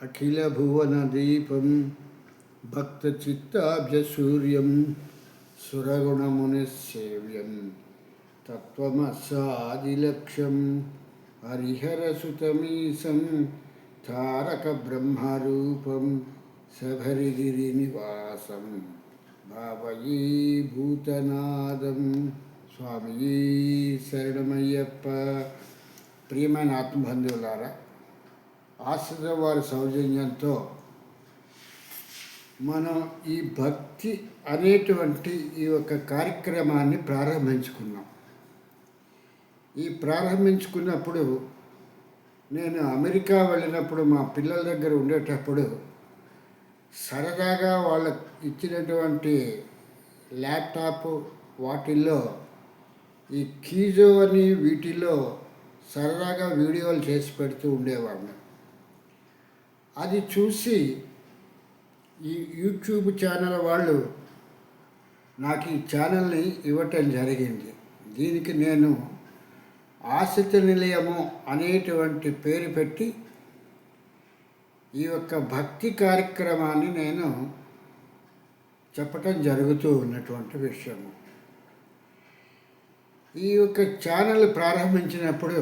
అఖిలభువనదీపం భక్తచిత్తాభ్యసూర్యం సురగుణమునిసేవ్యం తత్వమస్సాదిలక్ష్యం హరిహరసుతమీశం తారక బ్రహ్మరూపం శబరిగిరినివాసం భావయీ భూతనాదం స్వామి శరణమయ్యప్ప ప్రియమైన ఆత్మబంధువులారా ఆశ్రయ వారి సౌజన్యంతో మనం ఈ భక్తి అనేటువంటి ఈ యొక్క కార్యక్రమాన్ని ప్రారంభించుకున్నాం. ఈ ప్రారంభించుకున్నప్పుడు నేను అమెరికా వెళ్ళినప్పుడు మా పిల్లల దగ్గర ఉండేటప్పుడు సరదాగా వాళ్ళకి ఇచ్చినటువంటి ల్యాప్టాప్ వాటిల్లో ఈ కీజో అని వీటిల్లో సరదాగా వీడియోలు చేసి పెడుతూ ఉండేవాడిని. అది చూసి ఈ యూట్యూబ్ ఛానల్ వాళ్ళు నాకు ఈ ఛానల్ని ఇవ్వటం జరిగింది. దీనికి నేను ఆసక్తి నిలయము అనేటువంటి పేరు పెట్టి ఈ యొక్క భక్తి కార్యక్రమాన్ని నేను చెప్పటం జరుగుతూ ఉన్నటువంటి విషయము. ఈ యొక్క ఛానల్ ప్రారంభించినప్పుడు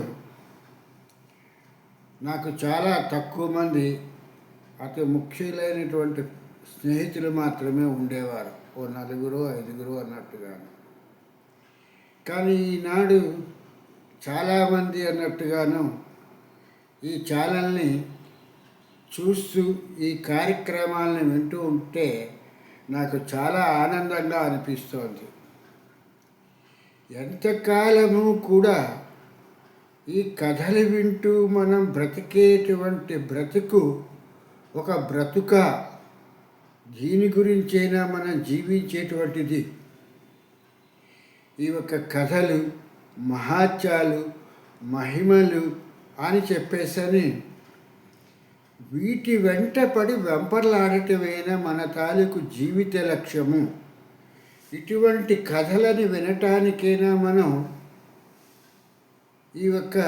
నాకు చాలా తక్కువ మంది అతి ముఖ్యులైనటువంటి స్నేహితులు మాత్రమే ఉండేవారు. ఓ నలుగురు ఐదుగురు అన్నట్టుగాను. కానీ ఈనాడు చాలామంది అన్నట్టుగాను ఈ ఛానల్ని చూస్తూ ఈ కార్యక్రమాలను వింటూ ఉంటే నాకు చాలా ఆనందంగా అనిపిస్తోంది. ఎంతకాలము కూడా ఈ కథలు వింటూ మనం బ్రతికేటువంటి బ్రతుకు ఒక బ్రతుక దీని గురించైనా మనం జీవించేటువంటిది. ఈ యొక్క కథలు మహాత్యాలు మహిమలు అని చెప్పేసని వీటి వెంట పడి వెంపర్లాడటమైనా మన తాలూకు జీవిత లక్ష్యము. ఇటువంటి కథలని వినటానికైనా మనం ఈ యొక్క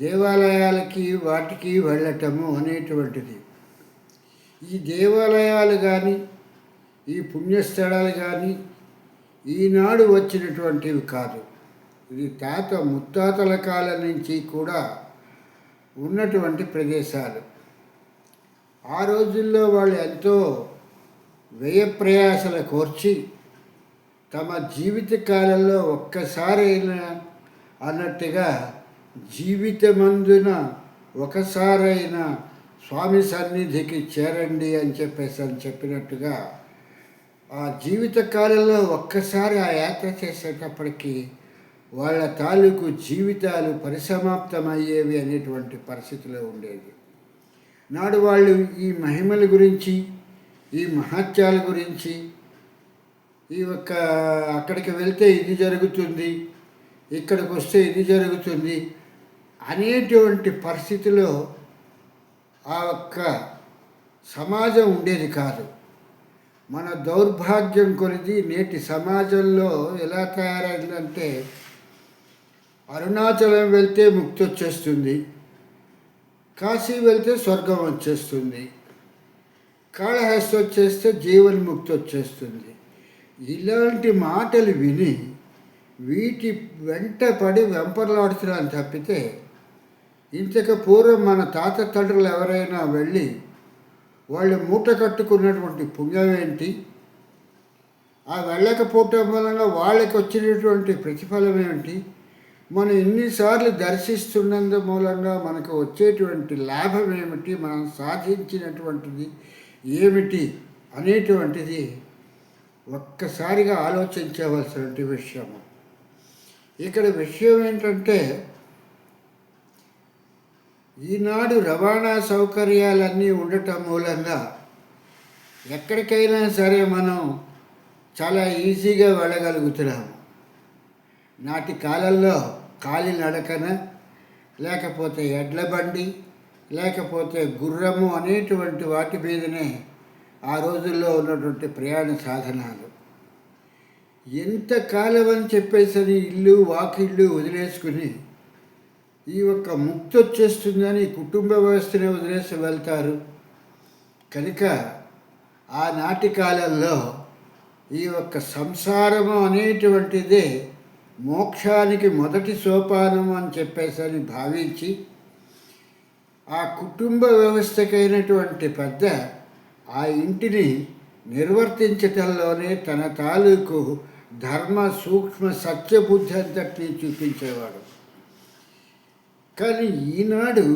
దేవాలయాలకి వాటికి వెళ్ళటము అనేటువంటిది. ఈ దేవాలయాలు కానీ ఈ పుణ్యస్థలాలు కానీ ఈనాడు వచ్చినటువంటివి కాదు. ఇది తాత ముత్తాతల కాలం నుంచి కూడా ఉన్నటువంటి ప్రదేశాలు. ఆ రోజుల్లో వాళ్ళు ఎంతో వ్యయ ప్రయాసల కోర్చి తమ జీవిత కాలంలో ఒక్కసారైనా అన్నట్టుగా జీవితమందున ఒకసారైనా స్వామి సన్నిధికి చేరండి అని చెప్పేసి అని చెప్పినట్టుగా ఆ జీవిత కాలంలో ఒక్కసారి ఆ యాత్ర చేసేటప్పటికీ వాళ్ళ తాలూకు జీవితాలు పరిసమాప్తమయ్యేవి అనేటువంటి పరిస్థితిలో ఉండేది. నాడు వాళ్ళు ఈ మహిమల గురించి ఈ మహత్యాల గురించి ఈ యొక్క అక్కడికి వెళ్తే ఇది జరుగుతుంది ఇక్కడికి వస్తే ఇది జరుగుతుంది అనేటువంటి పరిస్థితిలో ఆ ఒక్క సమాజం ఉండేది కాదు. మన దౌర్భాగ్యం కొనిది నేటి సమాజంలో ఎలా తయారైందంటే అరుణాచలం వెళ్తే ముక్తి వచ్చేస్తుంది కాశీ వెళ్తే స్వర్గం వచ్చేస్తుంది కాళహస్తి వచ్చేస్తే జీవన్ముక్తి వచ్చేస్తుంది ఇలాంటి మాటలు విని వీటి వెంట పడి వెంపర్లాడుతున్నాను తప్పితే ఇంతకు పూర్వం మన తాత తండ్రులు ఎవరైనా వెళ్ళి వాళ్ళు మూట కట్టుకున్నటువంటి పుణ్యం ఏంటి? ఆ వెళ్ళకపోవటం వలన వాళ్ళకి వచ్చినటువంటి ప్రతిఫలం ఏమిటి మనం ఎన్నిసార్లు దర్శిస్తున్నందు మూలంగా మనకు వచ్చేటువంటి లాభం ఏమిటి? మనం సాధించినటువంటిది ఏమిటి అనేటువంటిది ఒక్కసారిగా ఆలోచించవలసినటువంటి విషయము. ఇక్కడ విషయం ఏంటంటే ఈనాడు రవాణా సౌకర్యాలన్నీ ఉండటం మూలంగా ఎక్కడికైనా సరే మనం చాలా ఈజీగా వెళ్ళగలుగుతున్నాము. నాటి కాలంలో కాలి నడకన లేకపోతే ఎడ్ల బండి లేకపోతే గుర్రము అనేటువంటి వాటి మీదనే ఆ రోజుల్లో ఉన్నటువంటి ప్రయాణ సాధనాలు. ఎంత కాలం అని చెప్పేసరి ఇల్లు వాకిళ్ళు వదిలేసుకుని ఈ యొక్క ముక్తి వచ్చేస్తుందని కుటుంబ వ్యవస్థని వదిలేసి వెళ్తారు. కనుక ఆనాటి కాలంలో ఈ యొక్క సంసారము అనేటువంటిదే మోక్షానికి మొదటి సోపానం అని చెప్పేసి అని భావించి ఆ కుటుంబ వ్యవస్థకైనటువంటి పెద్ద ఆ ఇంటిని నిర్వర్తించటంలోనే తన తాలూకు ధర్మ సూక్ష్మ సత్యబుద్ధి అంతటినీ చూపించేవాడు. కానీ ఈనాడు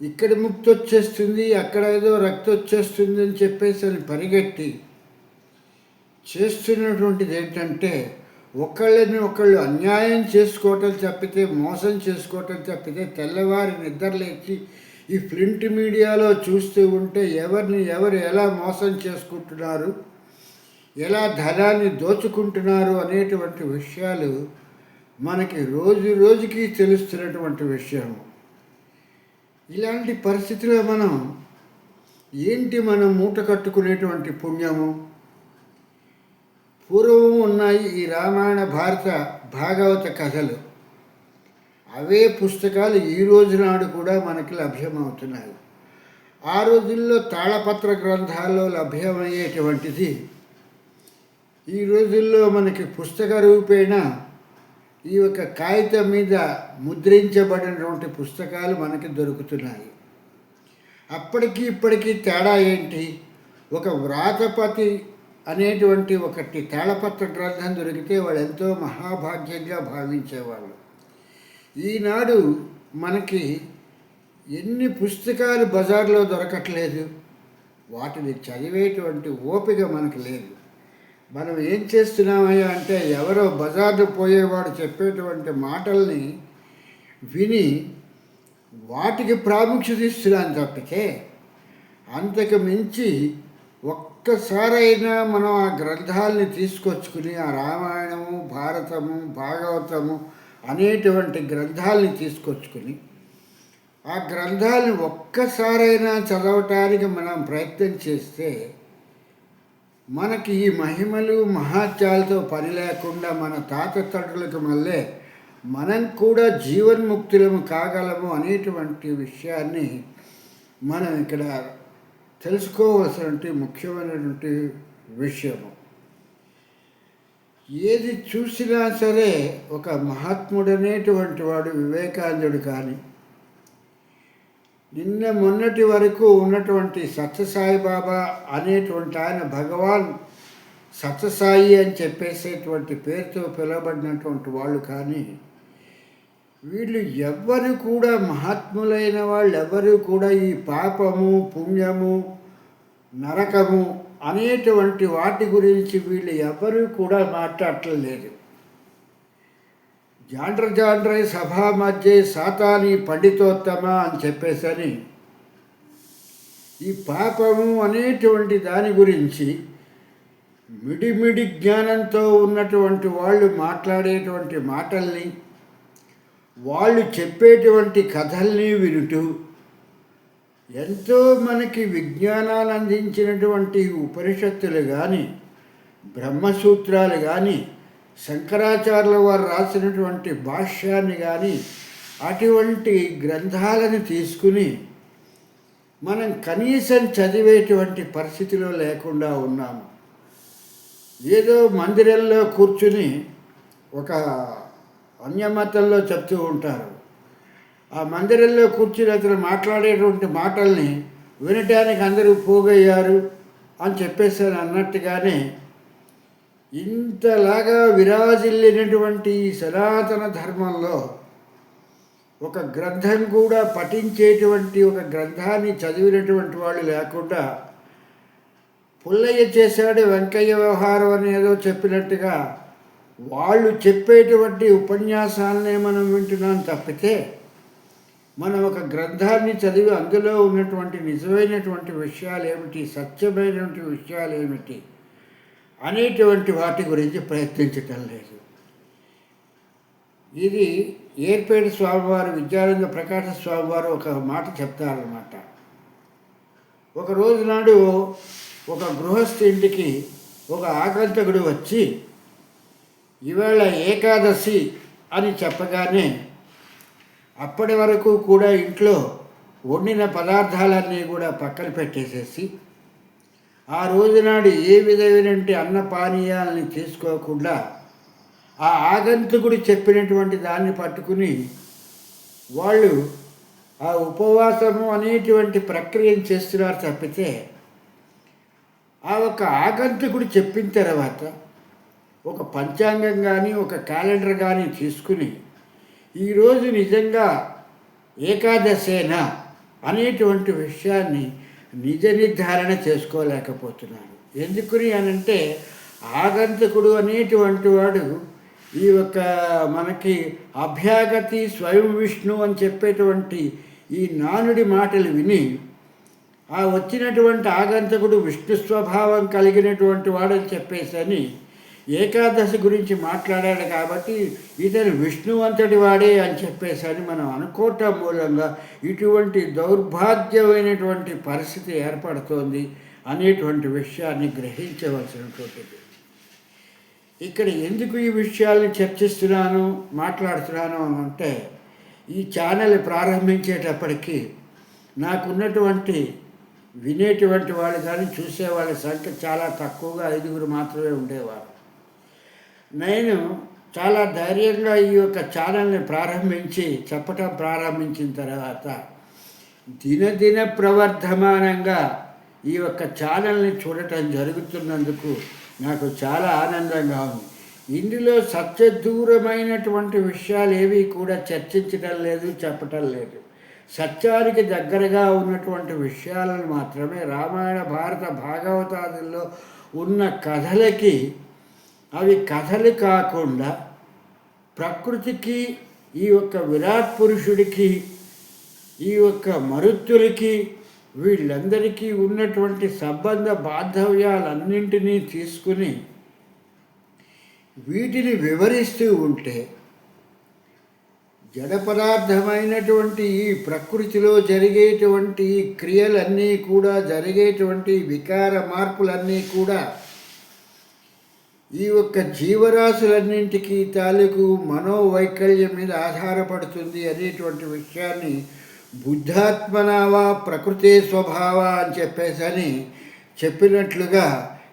ఇక్కడ ముక్తి వచ్చేస్తుంది అక్కడ ఏదో రక్తం వచ్చేస్తుంది అని చెప్పేసి అని పరిగెట్టి చేస్తున్నటువంటిది ఏంటంటే ఒకళ్ళని ఒకళ్ళు అన్యాయం చేసుకోవటం తప్పితే మోసం చేసుకోవటం తప్పితే తెల్లవారి నిద్రలేచి ఈ ప్రింట్ మీడియాలో చూస్తూ ఉంటే ఎవరిని ఎవరు ఎలా మోసం చేసుకుంటున్నారు ఎలా ధనాన్ని దోచుకుంటున్నారు అనేటువంటి విషయాలు మనకి రోజు రోజుకి తెలుస్తున్నటువంటి విషయం. ఇలాంటి పరిస్థితిలో మనం ఏంటి మనం మూట కట్టుకునేటువంటి పుణ్యము? పూర్వం ఉన్నాయి ఈ రామాయణ భారత భాగవత కథలు. అవే పుస్తకాలు ఈ రోజు నాడు కూడా మనకి లభ్యమవుతున్నాయి. ఆ రోజుల్లో తాళపత్ర గ్రంథాల్లో లభ్యమయ్యేటువంటిది ఈ రోజుల్లో మనకి పుస్తక రూపేణ ఈ యొక్క కాగితం మీద ముద్రించబడినటువంటి పుస్తకాలు మనకి దొరుకుతున్నాయి. అప్పటికి ఇప్పటికీ తేడా ఏంటి? ఒక వ్రాతపతి అనేటువంటి ఒకటి తాళపత్ర గ్రంథం దొరికితే వాళ్ళు ఎంతో మహాభాగ్యంగా భావించేవాళ్ళు. ఈనాడు మనకి ఎన్ని పుస్తకాలు బజార్లో దొరకట్లేదు? వాటిని చదివేటువంటి ఓపిక మనకు లేదు. మనం ఏం చేస్తున్నామయ్యా అంటే ఎవరో బజార్లో పోయేవాడు చెప్పేటువంటి మాటల్ని విని వాటికి ప్రాముఖ్యత ఇస్తున్నాను తప్పితే అంతకు మించి ఒక్కసారైనా మనం ఆ గ్రంథాలని తీసుకొచ్చుకుని ఆ రామాయణము భారతము భాగవతము అనేటువంటి గ్రంథాలని తీసుకొచ్చుకుని ఆ గ్రంథాలను ఒక్కసారైనా చదవటానికి మనం ప్రయత్నం చేస్తే మనకి ఈ మహిమలు మహాత్యాలతో పని లేకుండా మన తాత తండ్రులకు మళ్ళీ మనం కూడా జీవన్ముక్తులము కాగలము అనేటువంటి విషయాన్ని మనం ఇక్కడ తెలుసుకోవాల్సినటువంటి ముఖ్యమైనటువంటి విషయము. ఏది చూసినా సరే ఒక మహాత్ముడనేటువంటి వాడు వివేకానందుడు కానీ నిన్న మొన్నటి వరకు ఉన్నటువంటి సత్యసాయి బాబా అనేటువంటి ఆయన భగవాన్ సత్యసాయి అని చెప్పేసేటువంటి పేరుతో పిలవబడినటువంటి వాళ్ళు కానీ వీళ్ళు ఎవ్వరు కూడా మహాత్ములైన వాళ్ళు ఎవరు కూడా ఈ పాపము పుణ్యము నరకము అనేటువంటి వాటి గురించి వీళ్ళు ఎవరు కూడా మాట్లాడలేదు జాండ్ర జాండ్రై సభా మధ్య సాతాని పండితోత్తమ అని చెప్పేసని ఈ పాపము అనేటువంటి దాని గురించి మిడిమిడి జ్ఞానంతో ఉన్నటువంటి వాళ్ళు మాట్లాడేటువంటి మాటల్ని వాళ్ళు చెప్పేటువంటి కథల్ని వినుటూ ఎంతో మనకి విజ్ఞానాలు అందించినటువంటి ఉపనిషత్తులు కానీ బ్రహ్మసూత్రాలు కానీ శంకరాచార్యుల వారు రాసినటువంటి భాష్యాన్ని కానీ అటువంటి గ్రంథాలను తీసుకుని మనం కనీసం చదివేటువంటి పరిస్థితిలో లేకుండా ఉన్నాము. ఏదో మందిరంలో కూర్చుని ఒక అన్యమతంలో చెప్తూ ఉంటారు. ఆ మందిరంలో కూర్చుని అతను మాట్లాడేటువంటి మాటల్ని వినటానికి అందరూ పోగయ్యారు అని చెప్పేసి అన్నట్టుగానే ఇంతలాగా విరాజిల్లినటువంటి సనాతన ధర్మంలో ఒక గ్రంథం కూడా పఠించేటువంటి ఒక గ్రంథాన్ని చదివినటువంటి వాళ్ళు లేకుండా పుల్లయ్య చేశాడు వెంకయ్య వ్యవహారం అని ఏదో చెప్పినట్టుగా వాళ్ళు చెప్పేటువంటి ఉపన్యాసాలనే మనం వింటున్నాం తప్పితే మనం ఒక గ్రంథాన్ని చదివి అందులో ఉన్నటువంటి నిజమైనటువంటి విషయాలు ఏమిటి సత్యమైనటువంటి విషయాలు ఏమిటి అనేటువంటి వాటి గురించి ప్రయత్నించటం లేదు. ఇది ఏర్పేట స్వామివారు విద్యానంద ప్రకాశ స్వామివారు ఒక మాట చెప్తారనమాట ఒక రోజు నాడు ఒక గృహస్థ ఇంటికి ఒక ఆకంతకుడు వచ్చి ఈవేళ ఏకాదశి అని చెప్పగానే అప్పటి వరకు కూడా ఇంట్లో వండిన పదార్థాలన్నీ కూడా పక్కన పెట్టేసేసి ఆ రోజునాడు ఏ విధమైనటువంటి అన్న పానీయాలని తీసుకోకుండా ఆ ఆగంతుకుడు చెప్పినటువంటి దాన్ని పట్టుకుని వాళ్ళు ఆ ఉపవాసము అనేటువంటి ప్రక్రియను చేస్తున్నారు తప్పితే ఆ ఒక ఆగంతుకుడు చెప్పిన తర్వాత ఒక పంచాంగం కానీ ఒక క్యాలెండర్ కానీ తీసుకుని ఈరోజు నిజంగా ఏకాదశేనా అనేటువంటి విషయాన్ని నిజ నిర్ధారణ చేసుకోలేకపోతున్నాను ఎందుకుని అనంటే ఆగంతకుడు అనేటువంటి వాడు ఈ యొక్క మనకి అభ్యాగతి స్వయం విష్ణు అని చెప్పేటువంటి ఈ నానుడి మాటలు విని ఆ వచ్చినటువంటి ఆగంతకుడు విష్ణు స్వభావం కలిగినటువంటి వాడని చెప్పేసి అని ఏకాదశి గురించి మాట్లాడాడు కాబట్టి ఇతను విష్ణువంతటి వాడే అని చెప్పేసి అని మనం అనుకోవటం మూలంగా ఇటువంటి దౌర్భాగ్యమైనటువంటి పరిస్థితి ఏర్పడుతోంది అనేటువంటి విషయాన్ని గ్రహించవలసినటువంటిది. ఇక్కడ ఎందుకు ఈ విషయాల్ని చర్చిస్తున్నాను మాట్లాడుతున్నాను అని అంటే ఈ ఛానల్ ప్రారంభించేటప్పటికీ నాకున్నటువంటి వినేటువంటి వాళ్ళు కానీ చూసేవాళ్ళ సంఖ్య చాలా తక్కువగా ఐదుగురు మాత్రమే ఉండేవారు. నేను చాలా ధైర్యంగా ఈ యొక్క ఛానల్ని ప్రారంభించి చెప్పటం ప్రారంభించిన తర్వాత దినదిన ప్రవర్ధమానంగా ఈ యొక్క ఛానల్ని చూడటం జరుగుతున్నందుకు నాకు చాలా ఆనందంగా ఉంది. ఇందులో సత్యదూరమైనటువంటి విషయాలు ఏవి కూడా చర్చించడం లేదు చెప్పటం లేదు. సత్యానికి దగ్గరగా ఉన్నటువంటి విషయాలను మాత్రమే రామాయణ భారత భాగవతాదుల్లో ఉన్న కథలకి అవి కథలు కాకుండా ప్రకృతికి ఈ యొక్క విరాట్ పురుషుడికి ఈ యొక్క మరుత్తులకి వీళ్ళందరికీ ఉన్నటువంటి సంబంధ బాంధవ్యాలన్నింటినీ తీసుకుని వీటిని వివరిస్తూ ఉంటే జడ పదార్థమైనటువంటి ఈ ప్రకృతిలో జరిగేటువంటి ఈ క్రియలన్నీ కూడా జరిగేటువంటి వికార మార్పులన్నీ కూడా ఈ యొక్క జీవరాశులన్నింటికీ తాలూకు మనోవైకల్యం మీద ఆధారపడుతుంది అనేటువంటి విషయాన్ని బుద్ధాత్మనావా ప్రకృతే స్వభావ అని చెప్పేసి అని చెప్పినట్లుగా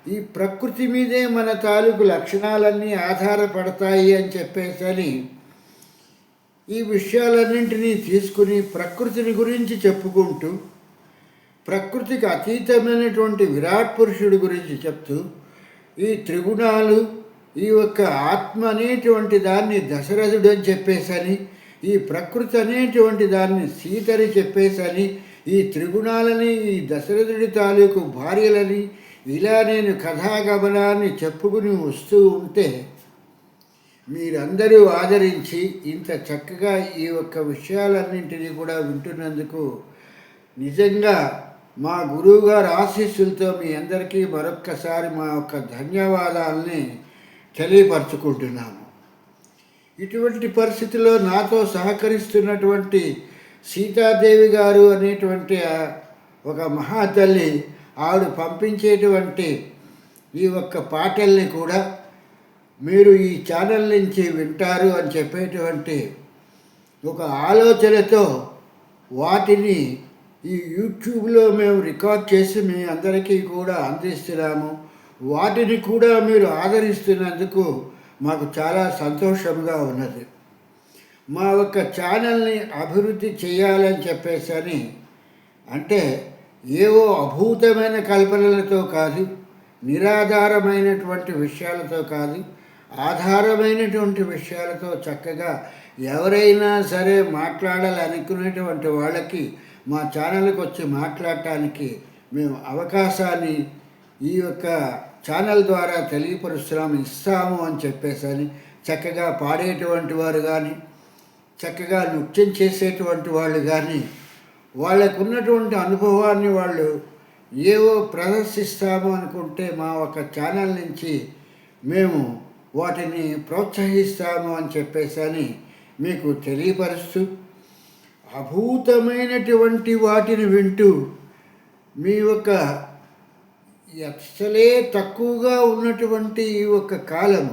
ఈ ప్రకృతి మీదే మన తాలూకు లక్షణాలన్నీ ఆధారపడతాయి అని చెప్పేసి అని ఈ విషయాలన్నింటినీ తీసుకుని ప్రకృతిని గురించి చెప్పుకుంటూ ప్రకృతికి అతీతమైనటువంటి విరాట్ పురుషుడి గురించి చెప్తూ ఈ త్రిగుణాలు ఈ యొక్క ఆత్మ అనేటువంటి దాన్ని దశరథుడు అని చెప్పేసని ఈ ప్రకృతి అనేటువంటి దాన్ని సీతని చెప్పేసని ఈ త్రిగుణాలని ఈ దశరథుడి తాలూకు భార్యలని ఇలా నేను కథాగమనాన్ని చెప్పుకుని వస్తూ ఉంటే మీరందరూ ఆదరించి ఇంత చక్కగా ఈ యొక్క విషయాలన్నింటినీ కూడా వింటున్నందుకు నిజంగా మా గురువుగారు ఆశీస్సులతో మీ అందరికీ మరొక్కసారి మా యొక్క ధన్యవాదాలని తెలియపరచుకుంటున్నాము. ఇటువంటి పరిస్థితిలో నాతో సహకరిస్తున్నటువంటి సీతాదేవి గారు అనేటువంటి ఒక మహాతల్లి ఆవిడ పంపించేటువంటి ఈ ఒక్క పాటల్ని కూడా మీరు ఈ ఛానల్ నుంచి వింటారు అని చెప్పేటువంటి ఒక ఆలోచనతో వాటిని ఈ యూట్యూబ్లో మేము రికార్డ్ చేసి మీ అందరికీ కూడా అందిస్తున్నాము. వాటిని కూడా మీరు ఆదరిస్తున్నందుకు మాకు చాలా సంతోషంగా ఉన్నది. మా యొక్క ఛానల్ని అభివృద్ధి చేయాలని చెప్పేసి అని అంటే ఏవో అభూతమైన కల్పనలతో కాదు నిరాధారమైనటువంటి విషయాలతో కాదు ఆధారమైనటువంటి విషయాలతో చక్కగా ఎవరైనా సరే మాట్లాడాలనుకునేటువంటి వాళ్ళకి మా ఛానల్కి వచ్చి మాట్లాడటానికి మేము అవకాశాన్ని ఈ యొక్క ఛానల్ ద్వారా తెలియపరుస్తున్నాము ఇస్తాము అని చెప్పేసని చక్కగా పాడేటువంటి వారు కానీ చక్కగా నృత్యం చేసేటువంటి వాళ్ళు కానీ వాళ్ళకు ఉన్నటువంటి అనుభవాన్ని వాళ్ళు ఏవో ప్రదర్శిస్తాము అనుకుంటే మా ఒక ఛానల్ నుంచి మేము వాటిని ప్రోత్సహిస్తాము అని చెప్పేసి అని మీకు తెలియపరుస్తూ అభూతమైనటువంటి వాటిని వింటూ మీ యొక్క అసలే తక్కువగా ఉన్నటువంటి ఈ ఒక కాలం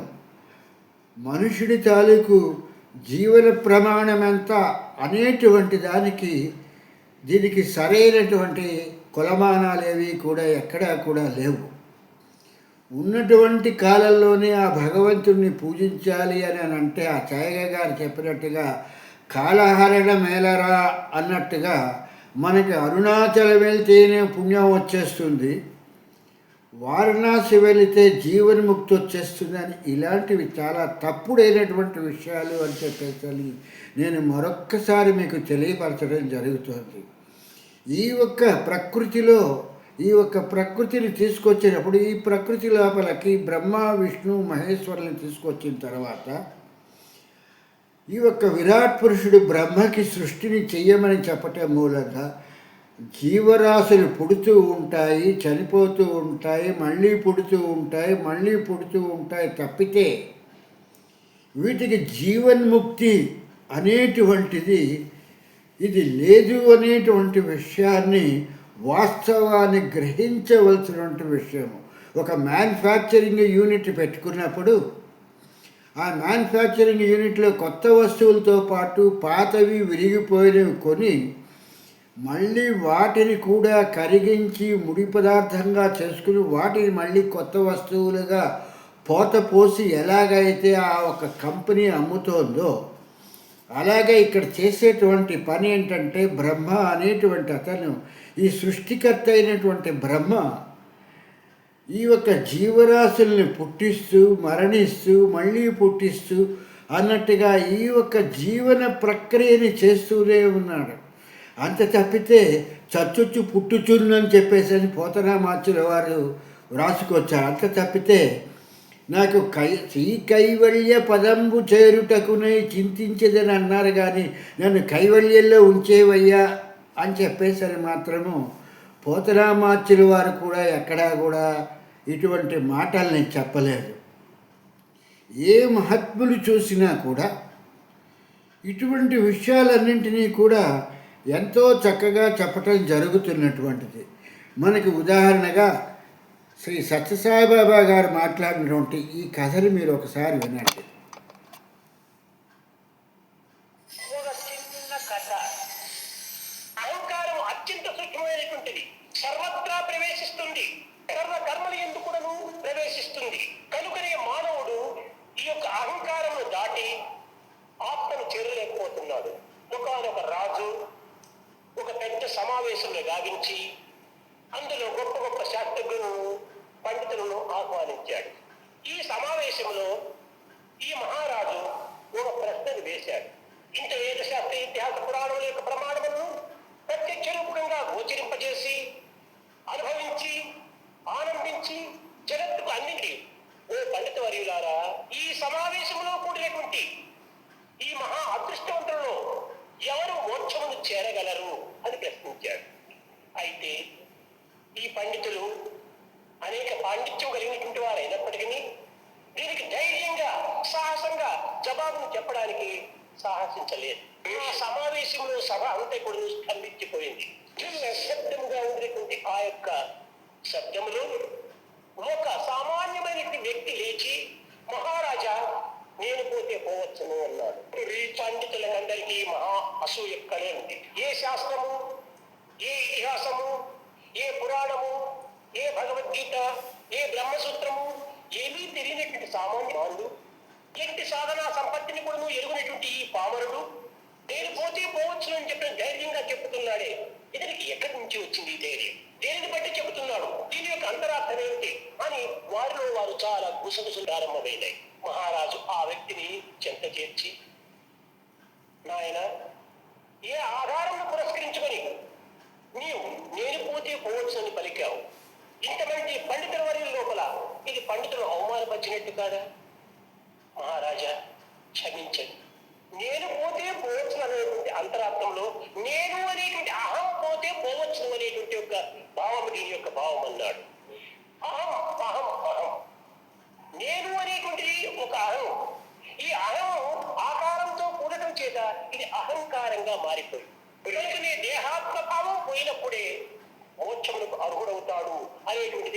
మనుషుడి తాలూకు జీవన ప్రమాణం ఎంత అనేటువంటి దానికి దీనికి సరైనటువంటి కొలమానాలేవి కూడా ఎక్కడా కూడా లేవు. ఉన్నటువంటి కాలంలోనే ఆ భగవంతుణ్ణి పూజించాలి అని అని అంటే ఆ చాయగ గారు చెప్పినట్టుగా కాలహరణ మేలరా అన్నట్టుగా మనకి అరుణాచలం వెళ్తేనే పుణ్యం వచ్చేస్తుంది. వారణాసి వెళితే జీవన్ముక్తి వచ్చేస్తుంది అని ఇలాంటివి చాలా తప్పుడైనటువంటి విషయాలు అని చెప్పేసి నేను మరొక్కసారి మీకు తెలియపరచడం జరుగుతుంది. ఈ ఒక్క ప్రకృతిలో ఈ ఒక్క ప్రకృతిని తీసుకొచ్చినప్పుడు ఈ ప్రకృతి లోపలికి బ్రహ్మ విష్ణు మహేశ్వరుని తీసుకొచ్చిన తర్వాత ఈ యొక్క విరాట్ పురుషుడు బ్రహ్మకి సృష్టిని చెయ్యమని చెప్పటం మూలంగా జీవరాశులు పుడుతూ ఉంటాయి చనిపోతూ ఉంటాయి మళ్ళీ పుడుతూ ఉంటాయి మళ్ళీ పుడుతూ ఉంటాయి తప్పితే వీటికి జీవన్ముక్తి అనేటువంటిది ఇది లేదు అనేటువంటి విషయాన్ని వాస్తవాన్ని గ్రహించవలసినటువంటి విషయం ఒక మ్యానుఫ్యాక్చరింగ్ యూనిట్ పెట్టుకున్నప్పుడు ఆ మ్యానుఫ్యాక్చరింగ్ యూనిట్లో కొత్త వస్తువులతో పాటు పాతవి విరిగిపోయినవి కొని మళ్ళీ వాటిని కూడా కరిగించి ముడి పదార్థంగా చేసుకుని వాటిని మళ్ళీ కొత్త వస్తువులుగా పోత పోసి ఎలాగైతే ఆ ఒక కంపెనీ అమ్ముతోందో అలాగే ఇక్కడ చేసేటువంటి పని ఏంటంటే బ్రహ్మ అనేటువంటి అతను ఈ సృష్టికర్త అయినటువంటి బ్రహ్మ ఈ యొక్క జీవరాశుల్ని పుట్టిస్తూ మరణిస్తూ మళ్ళీ పుట్టిస్తూ అన్నట్టుగా ఈ యొక్క జీవన ప్రక్రియని చేస్తూనే ఉన్నాడు. అంత తప్పితే చచ్చుచ్చు పుట్టుచుందని చెప్పేసి అని పోతనామాచుల వారు వ్రాసుకొచ్చారు. అంత తప్పితే నాకు కై శ్రీ కైవల్య పదంబు చేరుటకునై చింతించదని అన్నారు కానీ నన్ను కైవల్యంలో ఉంచేవయ్యా అని చెప్పేసరి మాత్రము పోతరామాచులు వారు కూడా ఎక్కడా కూడా ఇటువంటి మాటల్ని చెప్పలేదు. ఏ మహాత్ములు చూసినా కూడా ఇటువంటి విషయాలన్నింటినీ కూడా ఎంతో చక్కగా చెప్పటం జరుగుతున్నటువంటిది. మనకి ఉదాహరణగా శ్రీ సత్యసాయిబాబా గారు మాట్లాడినటువంటి ఈ కథని మీరు ఒకసారి వినండి.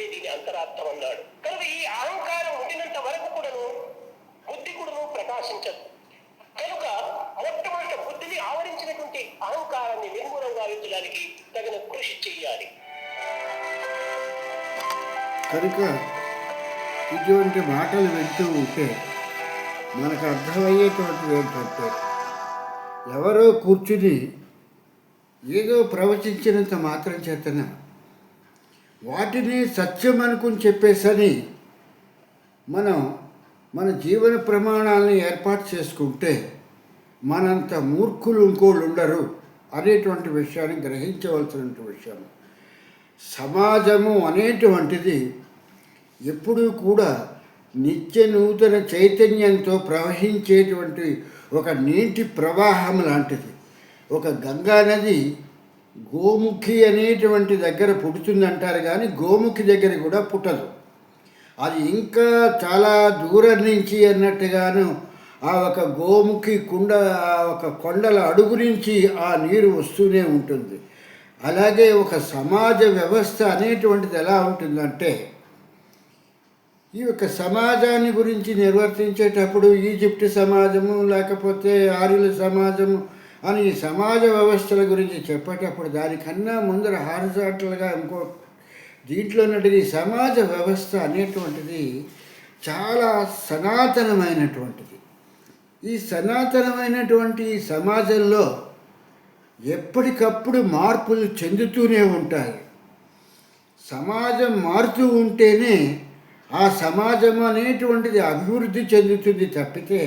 అనేటువంటిదే దీని అంతరార్థం అన్నాడు. కనుక ఈ అహంకారం ఉండినంత వరకు కూడాను బుద్ధి కూడాను ప్రకాశించదు. కనుక మొట్టమొదట బుద్ధిని ఆవరించినటువంటి అహంకారాన్ని నిర్మూలం గావించడానికి తగిన కృషి చేయాలి. కనుక ఇటువంటి మాటలు వింటూ ఉంటే మనకు అర్థమయ్యేటువంటిది ఏంటంటే ఎవరో కూర్చుని ఏదో ప్రవచించినంత మాత్రం చేతనే వాటిని సత్యం అనుకుని చెప్పేసని మనం మన జీవన ప్రమాణాలను ఏర్పాటు చేసుకుంటే మనంత మూర్ఖులు ఇంకోళ్ళు ఉండరు అనేటువంటి విషయాన్ని గ్రహించవలసినటువంటి విషయం. సమాజము అనేటువంటిది ఎప్పుడూ కూడా నిత్య నూతన చైతన్యంతో ప్రవహించేటువంటి ఒక నీటి ప్రవాహం లాంటిది. ఒక గంగా నది గోముఖి అనేటువంటి దగ్గర పుడుతుందంటారు కానీ గోముఖి దగ్గర కూడా పుట్టదు. అది ఇంకా చాలా దూరం నుంచి అన్నట్టుగాను ఆ ఒక గోముఖి కుండ ఆ ఒక కొండల అడుగు నుంచి ఆ నీరు వస్తూనే ఉంటుంది. అలాగే ఒక సమాజ వ్యవస్థ అనేటువంటిది ఎలా ఉంటుందంటే ఈ యొక్క సమాజాన్ని గురించి నిర్వర్తించేటప్పుడు ఈజిప్ట్ సమాజము లేకపోతే ఆర్యుల సమాజము అని సమాజ వ్యవస్థల గురించి చెప్పేటప్పుడు దానికన్నా ముందర హారిజాంటల్గా ఇంకో దీంట్లో ఉన్నటువంటి సమాజ వ్యవస్థ అనేటువంటిది చాలా సనాతనమైనటువంటిది. ఈ సనాతనమైనటువంటి సమాజంలో ఎప్పటికప్పుడు మార్పులు చెందుతూనే ఉంటాయి. సమాజం మారుతూ ఉంటేనే ఆ సమాజం అనేటువంటిది అభివృద్ధి చెందుతుంది తప్పితే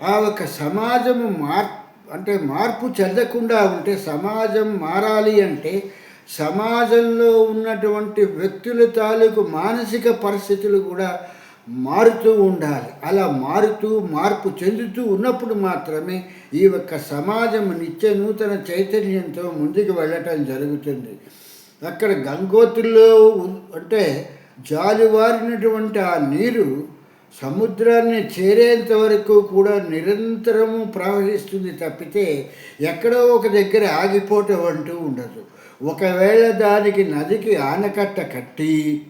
ఆ ఒక సమాజము మార్ అంటే మార్పు చెందకుండా ఉంటే సమాజం మారాలి అంటే సమాజంలో ఉన్నటువంటి వ్యక్తుల తాలూకు మానసిక పరిస్థితులు కూడా మారుతూ ఉండాలి. అలా మారుతూ మార్పు చెందుతూ ఉన్నప్పుడు మాత్రమే ఈ యొక్క సమాజం నిత్య నూతన చైతన్యంతో ముందుకు వెళ్ళటం జరుగుతుంది. అక్కడ గంగోత్రిలో అంటే జాలివారినటువంటి ఆ నీరు సముద్రాన్ని చేరేంత వరకు కూడా నిరంతరము ప్రవహిస్తుంది తప్పితే ఎక్కడో ఒక దగ్గర ఆగిపోవటం అంటూ ఉండదు. ఒకవేళ దానికి నదికి ఆనకట్ట కట్టి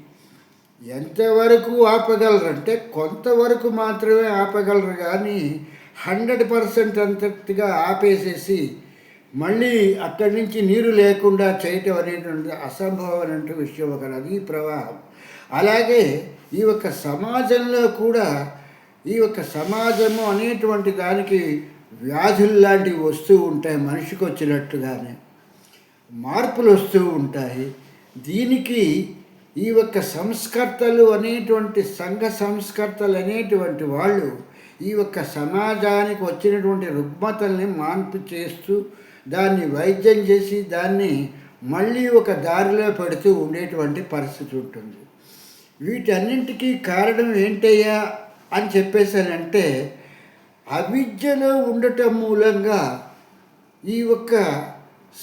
ఎంతవరకు ఆపగలరంటే కొంతవరకు మాత్రమే ఆపగలరు కానీ హండ్రెడ్ పర్సెంట్ అంతటిగా ఆపేసేసి మళ్ళీ అక్కడి నుంచి నీరు లేకుండా చేయటం అనేటువంటి అసంభవమైనటువంటి విషయం ఒక నదీ ప్రవాహం. అలాగే ఈ యొక్క సమాజంలో కూడా ఈ యొక్క సమాజము అనేటువంటి దానికి వ్యాధులు లాంటివి వస్తూ ఉంటాయి మనిషికి వచ్చినట్టుగానే. మార్పులు వస్తూ ఉంటాయి. దీనికి ఈ యొక్క సంస్కర్తలు అనేటువంటి సంఘ సంస్కర్తలు అనేటువంటి వాళ్ళు ఈ యొక్క సమాజానికి వచ్చినటువంటి రుగ్మతల్ని మాన్పు చేస్తూ దాన్ని వైద్యం చేసి దాన్ని మళ్ళీ ఒక దారిలో పెడుతూ ఉండేటువంటి పరిస్థితి ఉంటుంది. వీటన్నింటికీ కారణం ఏంటయ్యా అని చెప్పేశానంటే అవిద్యలో ఉండటం మూలంగా ఈ యొక్క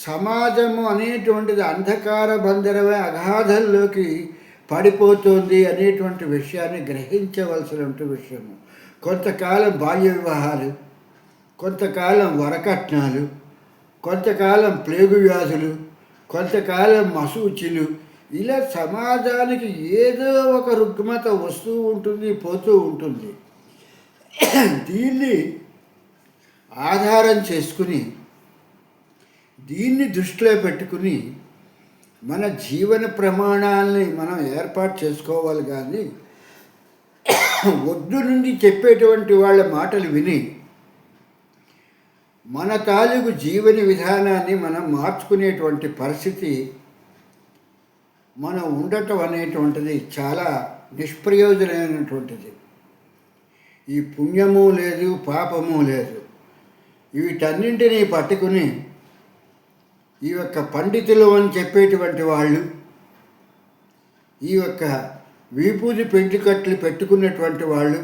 సమాజము అనేటువంటిది అంధకార బంధరమే అగాధంలోకి పడిపోతుంది అనేటువంటి విషయాన్ని గ్రహించవలసినటువంటి విషయము. కొంతకాలం బాల్య వివాహాలు కొంతకాలం వరకట్నాలు కొంతకాలం ప్లేగు వ్యాధులు కొంతకాలం మసూచిలు ఇలా సమాజానికి ఏదో ఒక రుగ్మత వస్తూ ఉంటుంది పోతూ ఉంటుంది. దీన్ని ఆధారం చేసుకుని దీన్ని దృష్టిలో పెట్టుకుని మన జీవన ప్రమాణాలని మనం ఏర్పాటు చేసుకోవాలి కానీ ఒడ్డు నుండి చెప్పేటువంటి వాళ్ళ మాటలు విని మన తాలూకు జీవన విధానాన్ని మనం మార్చుకునేటువంటి పరిస్థితి మనం ఉండటం అనేటువంటిది చాలా నిష్ప్రయోజనమైనటువంటిది. ఈ పుణ్యము లేదు పాపము లేదు. వీటన్నింటినీ పట్టుకుని ఈ యొక్క పండితులు అని చెప్పేటువంటి వాళ్ళు ఈ యొక్క వీపూది పెంచుకట్లు పెట్టుకున్నటువంటి వాళ్ళు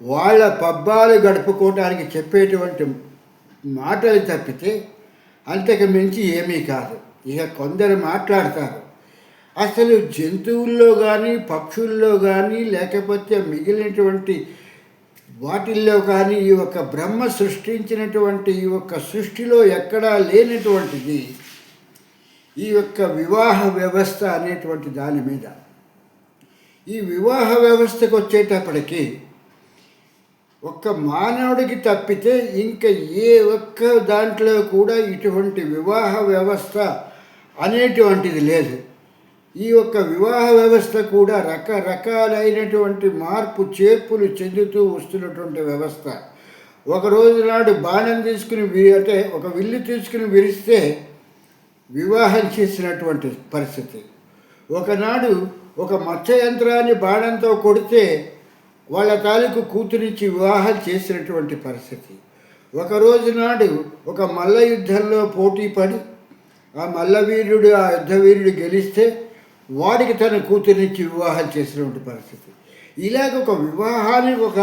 వాళ్ళ పబ్బాలు గడుపుకోవడానికి చెప్పేటువంటి మాటలు తప్పితే అంతకు మించి ఏమీ కాదు. ఇక కొందరు మాట్లాడతారు. అసలు జంతువుల్లో కానీ పక్షుల్లో కానీ లేకపోతే మిగిలినటువంటి వాటిల్లో కానీ ఈ యొక్క బ్రహ్మ సృష్టించినటువంటి ఈ యొక్క సృష్టిలో ఎక్కడా లేనటువంటిది ఈ యొక్క వివాహ వ్యవస్థ అనేటువంటి దాని మీద. ఈ వివాహ వ్యవస్థకు వచ్చేటప్పటికి ఒక్క మానవుడికి తప్పితే ఇంకా ఏ ఒక్క దాంట్లో కూడా ఇటువంటి వివాహ వ్యవస్థ అనేటువంటిది లేదు. ఈ యొక్క వివాహ వ్యవస్థ కూడా రకరకాలైనటువంటి మార్పు చేర్పులు చెందుతూ వస్తున్నటువంటి వ్యవస్థ. ఒక రోజు నాడు బాణం తీసుకుని అంటే ఒక విల్లు తీసుకుని విరిస్తే వివాహం చేసినటువంటి పరిస్థితి. ఒకనాడు ఒక మత్స్య యంత్రాన్ని బాణంతో కొడితే వాళ్ళ తాలూకు కూతురించి వివాహం చేసినటువంటి పరిస్థితి. ఒక రోజు నాడు ఒక మల్ల యుద్ధంలో పోటీ పడి ఆ మల్లవీరుడు ఆ యుద్ధవీరుడు గెలిస్తే వాడికి తన కూతురినిచ్చి వివాహం చేసినటువంటి పరిస్థితి. ఇలాగ ఒక వివాహానికి ఒక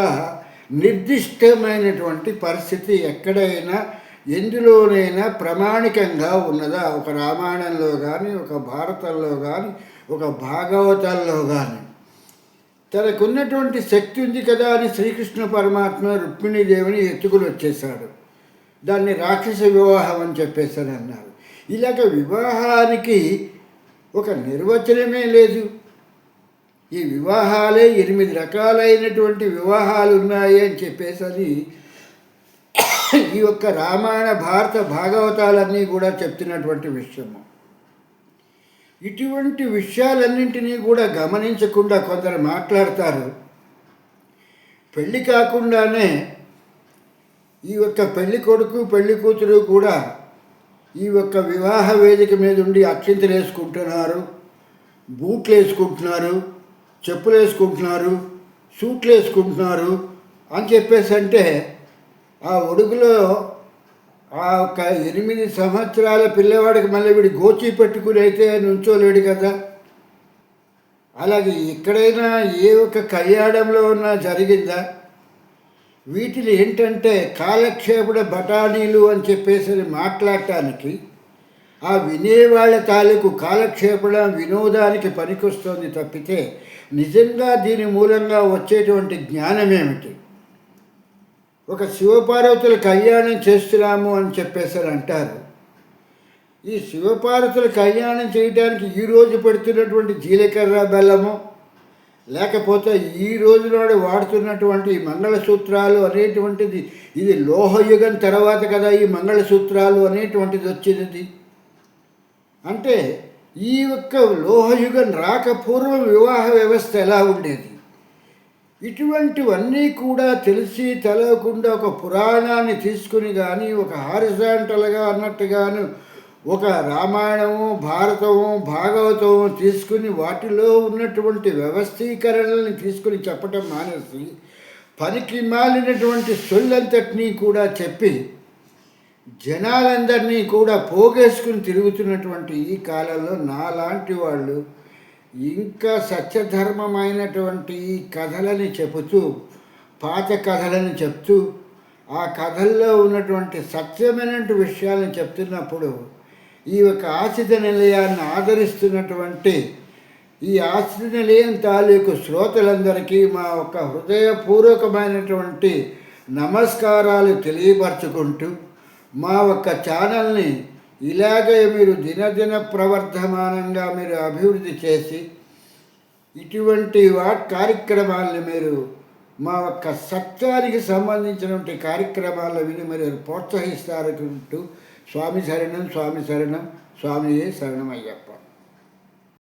నిర్దిష్టమైనటువంటి పరిస్థితి ఎక్కడైనా ఎందులోనైనా ప్రామాణికంగా ఉన్నదా? ఒక రామాయణంలో కానీ ఒక భారతంలో కానీ ఒక భాగవతాల్లో కానీ తనకున్నటువంటి శక్తి ఉంది కదా అని శ్రీకృష్ణ పరమాత్మ రుక్మిణీదేవిని ఎత్తుకుని వచ్చేసాడు దాన్ని రాక్షస వివాహం అని చెప్పేసాను అన్నారు ఇలాగ వివాహానికి ఒక నిర్వచనమే లేదు. ఈ వివాహాలే ఎనిమిది రకాలైనటువంటి వివాహాలు ఉన్నాయి అని చెప్పేసరి ఈ యొక్క రామాయణ భారత భాగవతాలన్నీ కూడా చెప్తున్నటువంటి విషయము. ఇటువంటి విషయాలన్నింటినీ కూడా గమనించకుండా కొందరు మాట్లాడతారు. పెళ్ళి కాకుండానే ఈ యొక్క పెళ్ళి కొడుకు పెళ్ళి కూతురు కూడా ఈ యొక్క వివాహ వేదిక మీద ఉండి అక్షింతలు వేసుకుంటున్నారు బూట్లు వేసుకుంటున్నారు చెప్పులు వేసుకుంటున్నారు సూట్లు వేసుకుంటున్నారు అని చెప్పేసి అంటే ఆ ఒడుగులో ఆ ఒక ఎనిమిది సంవత్సరాల పిల్లవాడికి మళ్ళీ వీడు గోచి పెట్టుకుని అయితే నుంచోలేడు కదా. అలాగే ఎక్కడైనా ఏ ఒక్క కళ్యాణంలో ఉన్నా జరిగిందా? వీటిని ఏంటంటే కాలక్షేపుడ బఠానీలు అని చెప్పేసి మాట్లాడటానికి ఆ వినేవాళ్ళ తాలూకు కాలక్షేపణ వినోదానికి పనికొస్తుంది తప్పితే నిజంగా దీని మూలంగా వచ్చేటువంటి జ్ఞానం ఏమిటి ఒక శివపార్వతుల కళ్యాణం చేస్తున్నాము అని చెప్పేసి అంటారు. ఈ శివపార్వతుల కళ్యాణం చేయడానికి ఈరోజు పెడుతున్నటువంటి జీలకర్ర బెల్లము లేకపోతే ఈ రోజు వాడుతున్నటువంటి మంగళసూత్రాలు అనేటువంటిది ఇది లోహయుగం తర్వాత కదా ఈ మంగళసూత్రాలు అనేటువంటిది వచ్చినది. అంటే ఈ యొక్క లోహయుగం రాకపూర్వం వివాహ వ్యవస్థ ఎలా ఉండేది? ఇటువంటివన్నీ కూడా తెలిసి తెలవకుండా ఒక పురాణాన్ని తీసుకుని కానీ ఒక హారిజాంటల్గా అన్నట్టుగాను ఒక రామాయణము భారతము భాగవతము తీసుకుని వాటిలో ఉన్నటువంటి వ్యవస్థీకరణల్ని తీసుకుని చెప్పటం మానేసి పనికి మాలినటువంటి సొల్లంతటినీ కూడా చెప్పి జనాలందరినీ కూడా పోగేసుకుని తిరుగుతున్నటువంటి ఈ కాలంలో నాలాంటి వాళ్ళు ఇంకా సత్యధర్మమైనటువంటి ఈ కథలని చెబుతూ పాత కథలని చెప్తూ ఆ కథల్లో ఉన్నటువంటి సత్యమైనటువంటి విషయాలను చెప్తున్నప్పుడు ఈ యొక్క ఆశ్రిత నిలయాన్ని ఆదరిస్తున్నటువంటి ఈ ఆశ్రిత నిలయం తాలూకు శ్రోతలందరికీ మా యొక్క హృదయపూర్వకమైనటువంటి నమస్కారాలు తెలియపరచుకుంటూ మా యొక్క ఛానల్ని ఇలాగే మీరు దినదిన ప్రవర్ధమానంగా మీరు అభివృద్ధి చేసి ఇటువంటి వా కార్యక్రమాలను మీరు మా యొక్క సత్యానికి సంబంధించినటువంటి కార్యక్రమాలను విని మీరు ప్రోత్సహిస్తారంటూ స్వామి శరణం స్వామి శరణం స్వామియే శరణం అయ్యప్ప